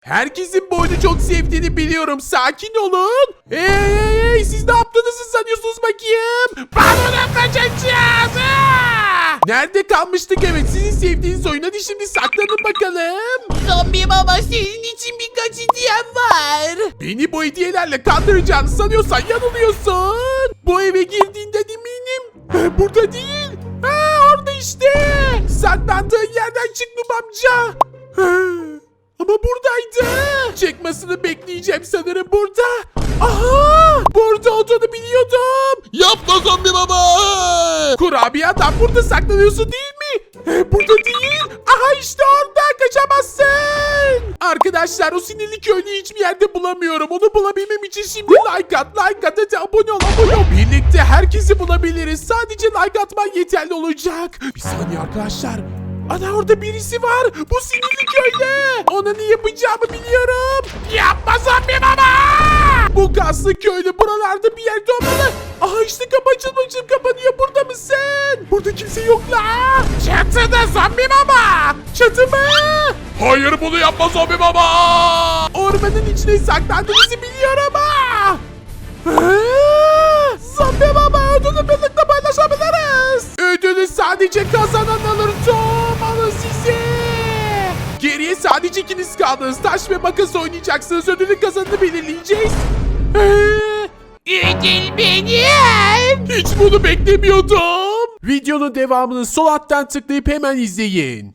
Herkesin bu oyunu çok sevdiğini biliyorum. Sakin olun. Hey hey hey siz ne yaptığınızı sanıyorsunuz bakayım? Balona kaçacağız. Ah! Nerede kalmıştık evet sizin sevdiğiniz oyun. Hadi şimdi saklanın bakalım. Zombi baba senin için birkaç hediyem var. Beni bu hediyelerle kandıracağını sanıyorsan yanılıyorsun. Bu eve girdiğinden eminim. Burada değil. Ha, orada işte. Saklandığın yerden çık amca. Çıkmasını bekleyeceğim sanırım burada. Aha! Burada olduğunu biliyordum. Yapma zombi baba. Kurabiye adam burada saklanıyorsun değil mi? Burada değil. Aha işte orada kaçamazsın. Arkadaşlar o sinirli köylüyü hiçbir yerde bulamıyorum. Onu bulabilmem için şimdi like at, like at, hadi abone ol, abone ol. Birlikte herkesi bulabiliriz. Sadece like atman yeterli olacak. Bir saniye arkadaşlar. Ana orada birisi var. Bu sinirli köylü. Ona ne yapacağımı biliyorum. Yapma zombi baba. Bu kaslı köylü buralarda bir yerde olmalı. Aha işte kapı açılmışım kapanıyor. Burada mısın? Burada kimse yok la. Çatıda zombi baba. Çatı mı? Hayır bunu yapma zombi baba. Ormanın içine saklandığınızı biliyorum. Ha, Zombi baba ödülü birlikte paylaşabiliriz. Ödülü sadece kazanan alır sadece ikiniz kaldınız. Taş ve makas oynayacaksınız. Ödülün kazanını belirleyeceğiz. Ee, Ödül benim. hiç bunu beklemiyordum. Videonun devamını sol alttan tıklayıp hemen izleyin.